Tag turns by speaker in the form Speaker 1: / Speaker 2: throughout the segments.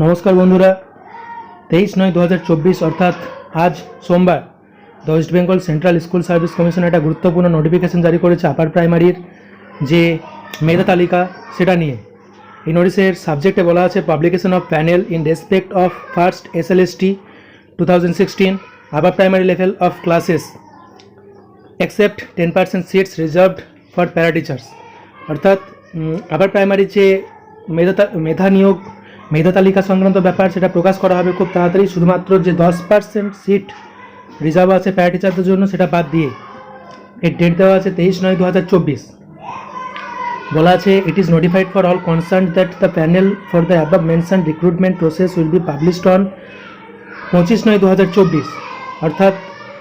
Speaker 1: নমস্কার বন্ধুরা। তেইশ নয় দু অর্থাৎ আজ সোমবার the West Bengal Central School Service Commission একটা গুরুত্বপূর্ণ নোটিফিকেশন জারি করেছে আপার প্রাইমারির যে মেধা তালিকা, সেটা নিয়ে। এই নোটিশের সাবজেক্টে বলা আছে publication of panel in respect of first S L S T two thousand sixteen upper primary level of classes except ten percent seats reserved for para teachers অর্থাৎ আবার প্রাইমারি যে মেধা মেধা নিয়োগ মেধা তালিকা সংক্রান্ত ব্যাপার সেটা প্রকাশ করা হবে খুব তাড়াতাড়ি। শুধুমাত্র যে দশ পার্সেন্ট সিট রিজার্ভ আছে প্যারা টিচারদের জন্য সেটা বাদ দিয়ে। এর ডেট দেওয়া আছে তেইশ নয় দু হাজার চব্বিশ। বলা আছে it is notified for all concern that the panel for the above mention recruitment process will be published on পঁচিশ নয় দু হাজার চব্বিশ। অর্থাৎ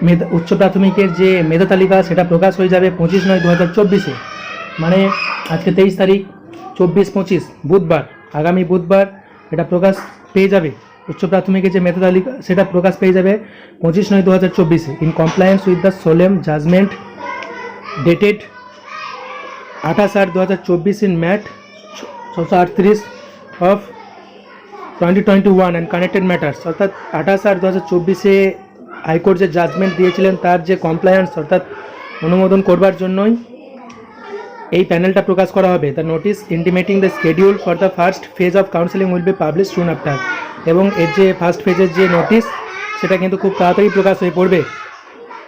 Speaker 1: মেধা, উচ্চ প্রাথমিকের যে মেধা তালিকা সেটা প্রকাশ হয়ে যাবে পঁচিশ নয় দু হাজার চব্বিশে। মানে আজকে তেইশ তারিখ, চব্বিশ পঁচিশ, বুধবার। আগামী বুধবার এটা প্রকাশ পেয়ে যাবে। উচ্চ প্রাথমিকের যে মেধা তালিকা, সেটা প্রকাশ পেয়ে যাবে পঁচিশ নয় দু হাজার চব্বিশে। In compliance with the solemn judgement dated আঠাশ আট দু হাজার চব্বিশ ইন ম্যাট ছশো আটত্রিশ of twenty twenty one and connected matters অর্থাৎ আঠাশ আট দু হাজার চব্বিশে হাইকোর্ট যে জাজমেন্ট দিয়েছিলেন, তার যে কমপ্লায়েন্স অর্থাৎ অনুমোদন করবার জন্যই এই প্যানেলটা প্রকাশ করা হবে। The notice intimating the schedule for the first phase of counselling will be publish soon after এবং এর যে ফার্স্ট ফেজের যে নোটিশ সেটা কিন্তু খুব তাড়াতাড়ি প্রকাশ হয়ে পড়বে।